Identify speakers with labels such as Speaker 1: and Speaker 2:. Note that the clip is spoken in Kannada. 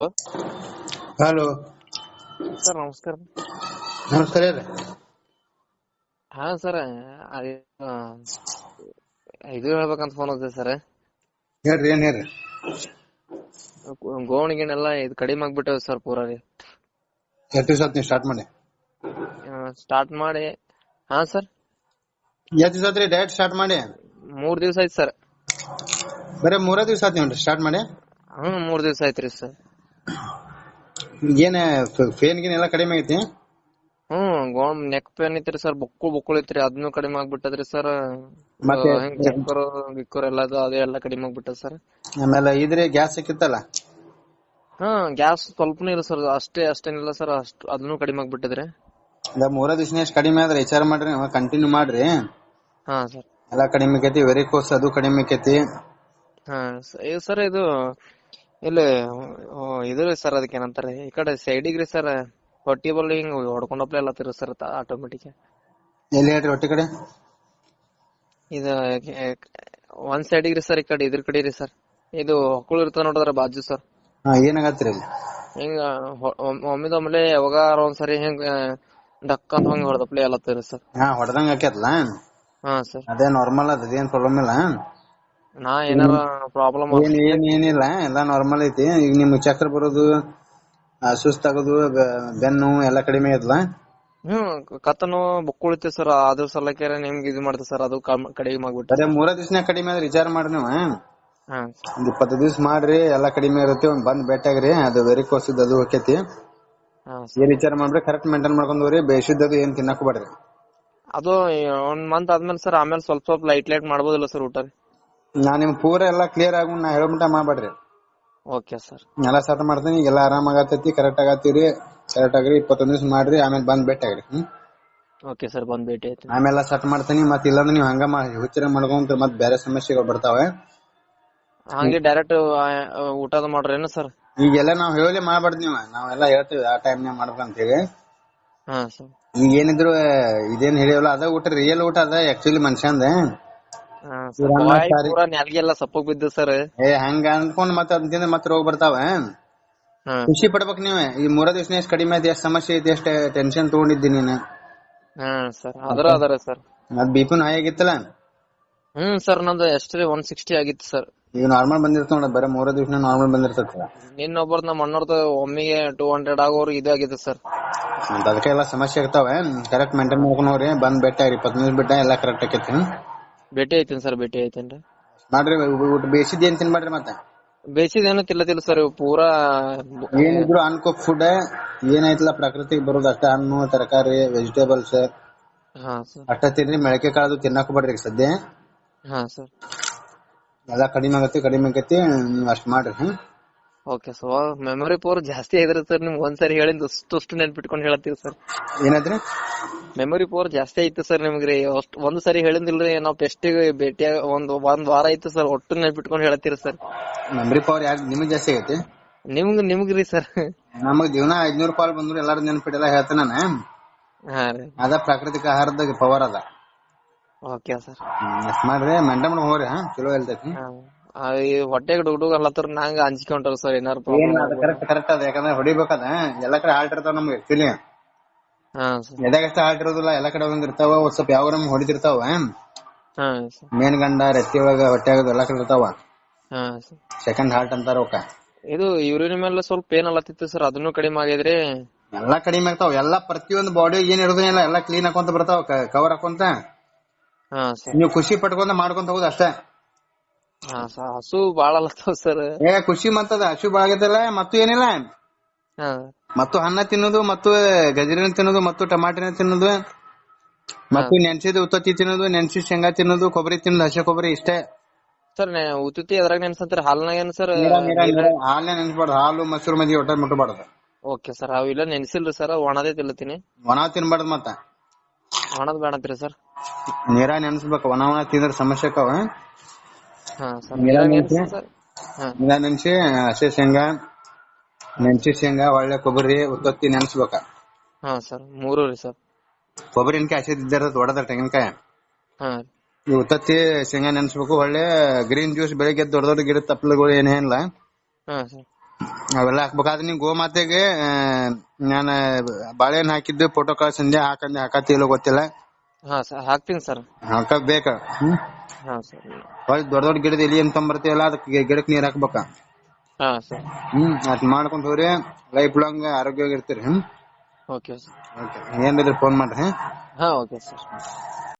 Speaker 1: ಹಲೋ.
Speaker 2: ಸರ್ ನಮಸ್ಕಾರ.
Speaker 1: ನಮಸ್ಕಾರ ಹೇಳಿ
Speaker 2: ಹಾ ಸರ್ ಇದು ಹೇಳ್ಬೇಕಂತ ಫೋನ್ ಹಚ್ಚಿದೆ ಸರ್.
Speaker 1: ಹೇಳ್ರಿ ಏನ್ ಹೇಳ್ರಿ?
Speaker 2: ಗೋವಣಿ ಗಿಣೆಲ್ಲ ಇದು ಕಡಿಮೆ ಆಗ್ಬಿಟ್ಟವೆ ಸರ್ ಪೂರ ರೀ
Speaker 1: ಎಷ್ಟು ದಿವಸ ನೀವು ಸ್ಟಾರ್ಟ್ ಮಾಡಿ?
Speaker 2: ಸ್ಟಾರ್ಟ್ ಮಾಡಿ ಹಾ ಸರ್?
Speaker 1: ಎಷ್ಟು ದಿವಸ ಆತ್ರಿ ಡೈರೆಕ್ಟ್ ಸ್ಟಾರ್ಟ್ ಮಾಡಿ?
Speaker 2: ಮೂರ್ ದಿವಸ ಆಯ್ತು ಸರ್.
Speaker 1: ಬರೀ ಮೂರೇ ದಿವಸ ಆತ್ ನೀವು ಸ್ಟಾರ್ಟ್ ಮಾಡಿ?
Speaker 2: ಹ್ಮ್ ಮೂರ್ ದಿವಸ ಆಯ್ತ್ರಿ ಸರ್.
Speaker 1: ಏನ್ ಫೇನ್ ಗೀನ್ ಎಲ್ಲಾ ಕಡಿಮೆ ಐತಿ
Speaker 2: ಹ್ಮ್ ಗೋಮ್ ನೆಕ್ ಪೇನ್ ಐತ್ರಿ ಸರ್ ಬೊಕ್ಕುಳ್ ಬೊಕ್ಕುಳ್ ಐತ್ರಿ ಅದನ್ನು ಕಡಿಮೆ ಆಗ್ಬಿಟ್ಟದ್ರಿ ಸರ್
Speaker 1: ಮತ್ತೆ
Speaker 2: ಹೆಂಗ್ ಚಕ್ಕರ್ ಗಿಕ್ಕರ್ ಎಲ್ಲ ಅದು ಅದೇ ಎಲ್ಲ ಕಡಿಮೆ ಆಗ್ಬಿಟ್ಟದ ಸರ್
Speaker 1: ಆಮೇಲೆ ಇದ್ರಿ ಗ್ಯಾಸ್ ಸಿಕ್ಕಿತ್ತಲ್ಲ?
Speaker 2: ಹಾ ಗ್ಯಾಸ್ ಸ್ವಲ್ಪನೇ ಇಲ್ಲ ಸರ್ ಅಷ್ಟೇ ಅಷ್ಟೇನಿಲ್ಲ ಸರ್ ಅಷ್ಟು ಅದನ್ನು ಕಡಿಮೆ ಆಗ್ಬಿಟ್ಟಿದ್ರೆ.
Speaker 1: ಅದ ಮೂರ ದಿವಸ ಎಷ್ಟು ಕಡಿಮೆ ಆದ್ರೆ ವಿಚಾರ ಮಾಡ್ರಿ ಕಂಟಿನ್ಯೂ ಮಾಡ್ರಿ.
Speaker 2: ಹಾ ಸರ್
Speaker 1: ಎಲ್ಲ ಕಡಿಮೆ ಆಕೈತಿ ವೆರಿಕೋಸ್ ಅದು ಕಡಿಮೆ ಆಕೈತಿ.
Speaker 2: ಹಾ ಸರ್ ಇದು ಇಲ್ಲಿ ಇದು ರೀ ಸರ್ ಅದಕ್ಕೆ ಏನಂತಾರೆ ಈ ಕಡೆ ಸೈಡಿಗೆ ರೀ ಸರ್ ಹೊಟ್ಟಿ ಬಲ್ ಹಿಂಗ್ ಹೊಡ್ಕೊಂಡಪ್ಲೆ ಎಲ್ಲ ತಿರು ಸರ್ ಆಟೋಮೆಟಿಕ್
Speaker 1: ಎಲ್ಲಿ ಹೇಳ್ರಿ ಒಟ್ಟಿ ಕಡೆ?
Speaker 2: ಇದು ಒಂದ್ ಸೈಡಿಗೆ ರೀ ಸರ್ ಈ ಕಡೆ ಇದ್ರ ಕಡೆ ರೀ ಸರ್ ಇದು ಹೊಕ್ಕಳು ಇರ್ತದ ನೋಡಿದ್ರ ಬಾಜು ಸರ್
Speaker 1: ಏನಾಗತ್ರಿ
Speaker 2: ಹಿಂಗ ಯಾವಾಗ ಯಾವಾಗಾರ ಒಂದ್ಸರಿ ಹಿಂಗ ಡಕ್ ಅಂತ ಹಂಗ ಹೊಡೆದಪ್ಲೆ ಎಲ್ಲ ತಿರು ಸರ್
Speaker 1: ಹಾ ಹೊಡೆದಂಗ ಆಕೈತಲ್ಲ
Speaker 2: ಹಾ ಸರ್
Speaker 1: ಅದೇ ನಾರ್ಮಲ್ ಅದ ಅದೇನ್ ಪ್ರಾಬ್ಲಮ್ ಇಲ್ಲ.
Speaker 2: ನಾ ಏನಾರ ಪ್ರಾಬ್ಲಮ್
Speaker 1: ಏನ್ ಏನ್ ಏನಿಲ್ಲ ಎಲ್ಲಾ ನಾರ್ಮಲ್ ಐತಿ. ಈಗ ನಿಮ್ಗ್ ಚಕ್ರ ಬರೋದು ಸುಸ್ತಾಗೋದು ಬೆನ್ನು ಎಲ್ಲಾ ಕಡಿಮೆ ಐತಲ್ಲ?
Speaker 2: ಹ್ಮ್ ಕತ್ತನು ಬುಕ್ಕುಳಿತೆ ಸರ್. ಅದ್ರ ಸಲಕ್ಕೆ ನಿಮ್ಗೆ ಇದು ಮಾಡ್ತೇವೆ ಸರ್. ಅದು ಕಡಿಮೆ ಆಗ್ಬಿಟ್ಟು
Speaker 1: ಅದೇ ಮೂರ ದಿವ್ಸನ್ಯಾಗ ಕಡಿಮೆ ಆದ್ರೆ ವಿಚಾರ ಮಾಡ್ರಿ ನೀವು ಒಂದ್ ಇಪ್ಪತ್ತು ದಿವ್ಸ ಮಾಡ್ರಿ ಎಲ್ಲಾ ಕಡಿಮೆ ಇರುತ್ತೆ ಒಂದ್ ಬಂದ್ ಭೇಟಿಯಾಗ್ರಿ ಅದು ವೆರಿಕೋಸ್ ಅದು ಹೋಕೈತಿ. ಏನ್ ವಿಚಾರ ಮಾಡ್ರಿ ಕರೆಕ್ಟ್ ಮೇಂಟೈನ್ ಮಾಡ್ಕೊಂಡ್ ಹೋಗ್ರಿ ಬೇಸಿದ್ದದು ಏನ್ ತಿನ್ನಕ್ ಬೇಡ್ರಿ.
Speaker 2: ಅದು ಒಂದ್ ಮಂತ್ ಆದ್ಮೇಲೆ ಸರ್ ಆಮೇಲೆ ಸ್ವಲ್ಪ ಸ್ವಲ್ಪ ಲೈಟ್ ಲೈಟ್ ಮಾಡ್ಬೋದಿಲ್ಲ ಸರ್ ಊಟ.
Speaker 1: ನಾ ನಿಮ್ ಪೂರ ಎಲ್ಲಾ ಕ್ಲಿಯರ್ ಆಗ ನಾ ಹೇಳೋ ಮಟ್ಟ ಮಾಡ್ಬೇಡ್ರಿ.
Speaker 2: Okay sir.
Speaker 1: ಎಲ್ಲಾ ಸೆಟ್ ಮಾಡ್ತೀನಿ ಎಲ್ಲಾ ಆರಾಮ್ ಆಗತೈತಿ ಕರೆಕ್ಟ್ ಆಗತ್ತೀರಿ ಕರೆಕ್ಟ್ ಆಗ್ರಿ ಇಪ್ಪತ್ತೊಂದ್ ದಿವಸ ಮಾಡ್ರಿ ಆಮೇಲೆ ಬಂದ್ ಭೇಟಿಯಾಗ್ರಿ ಹ್ಮ್?
Speaker 2: ಓಕೆ ಸರ್ ಬಂದ್ ಭೇಟಿ ಆಯ್ತು.
Speaker 1: ಆಮೇಲೆ ಸೆಟ್ ಮಾಡ್ತೀನಿ ಮತ್ ಇಲ್ಲಾಂದ್ರೆ ನೀವು ಹಂಗ ಹುಚ್ಚರ ಮಾಡ್ಕೊಂತ ಮತ್ ಬೇರೆ ಸಮಸ್ಯೆಗಳು ಬರ್ತಾವೆ.
Speaker 2: ಹಂಗೆ ಡೈರೆಕ್ಟ್ ಊಟದ ಮಾಡ್ರೇನು ಸರ್?
Speaker 1: ಈಗೆಲ್ಲ ನಾವ್ ಹೇಳಿ ಮಾಡ್ಬಾರ್ದು ನೀವ್. ನಾವೆಲ್ಲ ಹೇಳ್ತೀವಿ ಆ ಟೈಮ್ನಾಗ ನೇ ಹೇಳಿ
Speaker 2: ಹಾ ಸರ್.
Speaker 1: ಈಗ ಏನಿದ್ರು ಇದೇನ್ ಹೇಳಿವಲ್ಲ ಅದ ಊಟ ರಿಯಲ್ ಊಟ ಅದ ಆಕ್ಚುಲಿ ಮನುಷ್ಯಂದ
Speaker 2: ಪೂರಾ ಸಪ್ಪಗ್ ಬಿದ್ದು ಸರ್.
Speaker 1: ಏ ಹಂಗ ಅನ್ಕೊಂಡ್ ಮತ್ತ ಅದ್ರಿಂದ ಮತ್ ರೋಗ ಬರ್ತಾವ ಖುಷಿ ಪಡ್ಬೇಕ್ ನೀವ್. ಈ ಮೂರ ದಿವ್ಸ ಎಷ್ಟ್ ಕಡಿಮೆ ಐತಿ ಎಷ್ಟ್ ಸಮಸ್ಯೆ ಐತಿ ಎಷ್ಟ್ ಟೆನ್ಷನ್ ತಗೊಂಡಿದ್ದಿ ನೀನ್.
Speaker 2: ಹಾ ಸರ್. ಅದ್ರ ಅದರ ಸರ್.
Speaker 1: ಮತ್ ಬಿಪಿನ್ ಹೈ ಆಗಿತ್ತಲ್ಲ
Speaker 2: ಹ್ಮ್ ಸರ್. ನಂದು ಎಷ್ಟ್ರಿ ಒನ್ ಸಿಕ್ಸ್ಟಿ ಆಗಿತ್ತು ಸರ್.
Speaker 1: ಈಗ ನಾರ್ಮಲ್ ಬಂದಿರ್ತ ನೋಡ ಬರೀ ಮೂರ ದಿವ್ಸ ನಾರ್ಮಲ್ ಬಂದಿರ್ತದ
Speaker 2: ನಿನ್ನೊಬ್ಬರ್ ನಮ್ಮ ಅಣ್ಣವ್ರದ್ದು ಒಮ್ಮಿಗೆ ಟೂ ಹಂಡ್ರೆಡ್ ಆಗೋರು ಇದಾಗಿದೆ ಸರ್.
Speaker 1: ಮತ್ತ ಅದಕ್ಕೆ ಎಲ್ಲ ಸಮಸ್ಯೆ ಆಗ್ತಾವ ಕರೆಕ್ಟ್ ಮೇಂಟೈನ್ ಮಾಡ್ಕೊಂಡ್ ಹೋಗ್ರಿ ಬಂದ್ ಬೆಟ್ಟ ಇಪ್ಪತ್ತು ನಿಮಿಷ ಬಿಟ್ಟ ಎಲ್ಲಾ ಕರೆಕ್ಟ್ ಆಕೈತಿ
Speaker 2: ಭೇಟಿ ಐತೇನ್ ಸರ್ ಭೇಟಿ ಐತೇನ್ರಿ?
Speaker 1: ಮಾಡ್ರಿ ಊಟ ಬೇಸಿದ್ ಏನ್ ತಿನ್ಬೇಡ್ರಿ ಮತ್ತೆ?
Speaker 2: ಬೇಸಿದೇನು ತಿಲ್ಲತಿಲ್ಲ ಸರ್ ಪೂರಾ
Speaker 1: ಏನಿದ್ರು ಅನ್ಕೋಕ್ ಫುಡ್ ಏನೈತಲ್ಲ ಪ್ರಕೃತಿಗೆ ಬರೋದು ಅಷ್ಟೇ ಹಣ್ಣು ತರಕಾರಿ ವೆಜಿಟೇಬಲ್ಸ್
Speaker 2: ಹಾ ಸರ್.
Speaker 1: ಅಷ್ಟ ತಿನ್ರಿ ಮೊಳಕೆ ಕಾಳು ತಿನ್ನಕ್ ಈಗ ಸದ್ಯ.
Speaker 2: ಹಾ ಸರ್.
Speaker 1: ಎಲ್ಲಾ ಕಡಿಮೆ ಆಗತ್ತೆ ಕಡಿಮೆ ಆಗತ್ತೆ ನೀವ್ ಅಷ್ಟ್ ಮಾಡ್ರಿ ಹ್ಮ್?
Speaker 2: ಓಕೆ ಸೊ ಮೆಮೊರಿ ಪವರ್ ಜಾಸ್ತಿ ಆಗಿದ್ರೆ ಸರ್ ನಿಮ್ಗೆ ಒಂದ್ಸರಿ ಹೇಳಿದ್ ಅಷ್ಟು ಅಷ್ಟು ನೆನ್ಪಿಟ್ಕೊಂಡ್ ಹೇಳತ್ತೀವಿ ಸರ್.
Speaker 1: ಏನಾದ್ರಿ?
Speaker 2: ಮೆಮೊರಿ ಪವರ್ ಜಾಸ್ತಿ ಐತೆ ಸರ್ ನಿಮ್ಗೆ ಒಂದ್ ಸರಿ ಹೇಳಿದಿಲ್ರಿ ನಾವ್ ಟೆಸ್ಟಿಗೆ ಭೇಟಿ ಒಂದ್ ಒಂದ್ ವಾರ ಆಯ್ತು ಸರ್ ಒಟ್ಟು ನೆನ್ಪಿಟ್ಕೊಂಡ್ ಹೇಳತ್ತೀರಿ ಸರ್
Speaker 1: ಮೆಮೊರಿ ಪವರ್ ಯಾಕೆ ನಿಮಗ್ ಜಾಸ್ತಿ ಆಗೈತಿ?
Speaker 2: ನಿಮ್ಗ್ ನಿಮ್ಗ್ರಿ ಸರ್
Speaker 1: ನಮಗ್ ದಿನಾ ಐದ್ನೂರ್ ಪಾಲ್ ಬಂದ್ರು ಎಲ್ಲಾರು ನೆನ್ಪಿಡಲ್ಲ ಹೇಳ್ತೇನೆ ನಾನು.
Speaker 2: ಹಾ ರೀ.
Speaker 1: ಅದ ಪ್ರಾಕೃತಿಕ ಆಹಾರದ ಪವರ್ ಅದ.
Speaker 2: ಓಕೆ ಸರ್
Speaker 1: ಅಷ್ಟ್ ಮಾಡ್ರಿ? ಮೇಂಟೈನ್ ಮಾಡಿ ಹೋಗ್ರಿ ಚಲೋ ಹೇಳ್ತೈತಿ.
Speaker 2: ಈ ಹೊಟ್ಟೆಗೆ ಡುಗ್ ಅಲ್ಲತ್ತಾರ ನಂಗ್ ಅಂಜಿಕೆ ಹೊಂಟದ ಸರ್ ಏನಾರ
Speaker 1: ಏನ್
Speaker 2: ಪ್ರಾಬ್ಲಮ್
Speaker 1: ಅದ ಕರೆಕ್ಟ್ ಕರೆಕ್ಟ್ ಅದ ಯಾಕಂದ್ರೆ ಹೊಡಿಬೇಕದ. ಎಲ್ಲಾ ಕಡೆ ಹಾಲ್ಟ್ ಇರ್ತಾವ ನಮ್ಗೆ ಎದಾಗ ಅಷ್ಟ ಹಾಕಿರೋದಿಲ್ಲ ಇರೋದಿಲ್ಲ ಎಲ್ಲಾ ಕಡೆ ಒಂದ್ ಇರ್ತಾವ ಒಂದ್ ಸ್ವಲ್ಪ ಯಾವ ನಮ್ಗೆ ಹೊಡಿತಿರ್ತಾವ ಮೇನ್ ಗಂಡ ರೆತ್ತಿ ಒಳಗ ಹೊಟ್ಟೆ ಆಗೋದು ಎಲ್ಲಾ ಕಡೆ ಇರ್ತಾವ? ಸೆಕೆಂಡ್ ಹಾರ್ಟ್ ಅಂತಾರ ಅವಕ್ಕ
Speaker 2: ಇದು ಇವ್ರಿನ ಮೇಲೆ ಸ್ವಲ್ಪ ಏನ್ ಅಲ್ಲತಿತ್ತು ಸರ್ ಅದನ್ನು ಕಡಿಮೆ ಆಗಿದ್ರಿ
Speaker 1: ಎಲ್ಲಾ ಕಡಿಮೆ ಆಗ್ತಾವ. ಎಲ್ಲಾ ಪ್ರತಿಯೊಂದು ಬಾಡಿ ಏನ್ ಇರೋದಿಲ್ಲ ಎಲ್ಲಾ ಕ್ಲೀನ್ ಹಾಕೊಂತ ಬರ್ತಾವ ಕವರ್ ಹಾಕೊಂತ. ನೀವು ಖುಷಿ ಪಟ್ಕೊಂತ ಮಾಡ್ಕೊಂತ ಹೋಗುದು ಅಷ್ಟೇ.
Speaker 2: ಹಸು ಬಾಳ ಅಲ್ಲತ್ತಾವ ಸರ್
Speaker 1: ಏ ಖುಷಿ ಮತ್ತದ ಹಸು ಬಾಗೈತಲ್ಲ ಮತ್ತೂ ಏನಿಲ್ಲ.
Speaker 2: ಹಾ.
Speaker 1: ಮತ್ತು ಅನ್ನ ತಿನ್ನೋದು ಮತ್ತು ಗಜರಿನ ತಿನ್ನೋದು ಮತ್ತು ಟಮಾಟಿನ ತಿನ್ನೋದು ಮತ್ತು ನೆನ್ಸಿದ ಉತ್ತತ್ತಿ ತಿನ್ನೋದು ನೆನ್ಸಿದ ಶೇಂಗಾ ತಿನ್ನೋದು ಕೊಬ್ಬರಿ ತಿನ್ನೋದು ಹಸಿ ಕೊಬ್ಬರಿ ಇಷ್ಟೇ.
Speaker 2: ಸರ್ ಉತ್ತತಿ ಅದ್ರಾಗ ನೆನ್ಸಂತಾರ ಹಾಲ್ನಾಗ ಏನ್ ಸರ್?
Speaker 1: ನೀರ ನೀರ ನೀರ. ಹಾಲೇ ನೆನ್ಸ್ಬಾರ್ದು. ಹಾಲು ಮೊಸರು ಮದಿ ಒಟ್ಟ ಮುಟ್ಟಬಾರ್ದು.
Speaker 2: ಓಕೆ ಸರ್ ಅವಿಲ್ಲ ನೆನ್ಸಿಲ್ರಿ ಸರ್. ಒಣದೇ ತಿಲ್ಲತೀನಿ
Speaker 1: ಒಣ ತಿನ್ಬಾರ್ದು ಮತ್ತ.
Speaker 2: ಒಣದ್ ಬೇಡಂತ್ರಿ ಸರ್?
Speaker 1: ನೀರ ನೆನ್ಸ್ಬೇಕು. ಒಣ ಒಣ ತಿಂದ್ರೆ ಸಮಸ್ಯೆ ಕವ
Speaker 2: ಹಾ ಸರ್
Speaker 1: ನೀರಾಗ
Speaker 2: ನೀರಾಗ
Speaker 1: ನೆನ್ಸಿ?
Speaker 2: ನೆನ್ಸಿ ಸರ್. ಹಾ.
Speaker 1: ನೀರ ನೆನ್ಸಿ ಹಸಿ ಶೇಂಗಾ ಮೆಂಚಿ ಶೇಂಗಾ ಒಳ್ಳೆ ಕೊಬ್ಬರಿ ಉತ್ತತ್ತಿ ನೆನೆಸ್ಬೇಕ.
Speaker 2: ಹಾ ಸರ್ ಮೂರು ರೀ ಸರ್.
Speaker 1: ಕೊಬ್ಬರಿ ಎನ್ಕಾಯಿ ಹಸಿದ ಇದ್ದಿರೋದ್ ಹೊಡೆದ ತೆಂಗಿನಕಾಯಿ. ಈ ಉತ್ತತ್ತಿ ಶೇಂಗಾ ನೆನೆಸ್ಬೇಕು ಒಳ್ಳೆ ಗ್ರೀನ್ ಜ್ಯೂಸ್ ಬೆಳಿಗ್ಗೆ ದೊಡ್ಡ ದೊಡ್ಡ ಗಿಡ ತಪ್ಪಲುಗಳು ಏನೇನಿಲ್ಲ
Speaker 2: ಹಾ ಸರ್.
Speaker 1: ಅವೆಲ್ಲ ಹಾಕ್ಬೇಕಾದ್ರೆ ನೀವು ಗೋಮಾತೆಗೆ ನಾನು ಬಾಳೆಹಣ್ಣು ಹಾಕಿದ್ದು ಫೋಟೋ ಕಳ್ಸಂದೆ ಹಾಕಂದೆ ಹಾಕತ್ತಿ ಇಲ್ಲ ಗೊತ್ತಿಲ್ಲ.
Speaker 2: ಸರ್ ಹಾಕ್ತೀನಿ ಸರ್.
Speaker 1: ಹಾಕಕ್ ಬೇಕ? ಹ್ಮ್
Speaker 2: ಹಾ ಸರ್.
Speaker 1: ದೊಡ್ಡ ದೊಡ್ಡ ಗಿಡದ ಎಲಿ ಏನ್ ಬರ್ತೀವಲ್ಲ ಅದಕ್ಕೆ ಗಿಡಕ್ಕೆ ನೀರ್ ಹಾಕ್ಬೇಕ? ಹ್ಮ್ ಅದ್ ಮಾಡ್ಕೊಂಡ್ ಹೋಗ್ರಿ ಲೈಫ್ ಲಾಂಗ್ ಆರೋಗ್ಯವಾಗಿರ್ತೀರಿ ಹ್ಮ್?
Speaker 2: ಓಕೆ
Speaker 1: ಏನಿದ್ರೆ ಫೋನ್ ಮಾಡ್ರಿ
Speaker 2: ಹಾ? Okay sir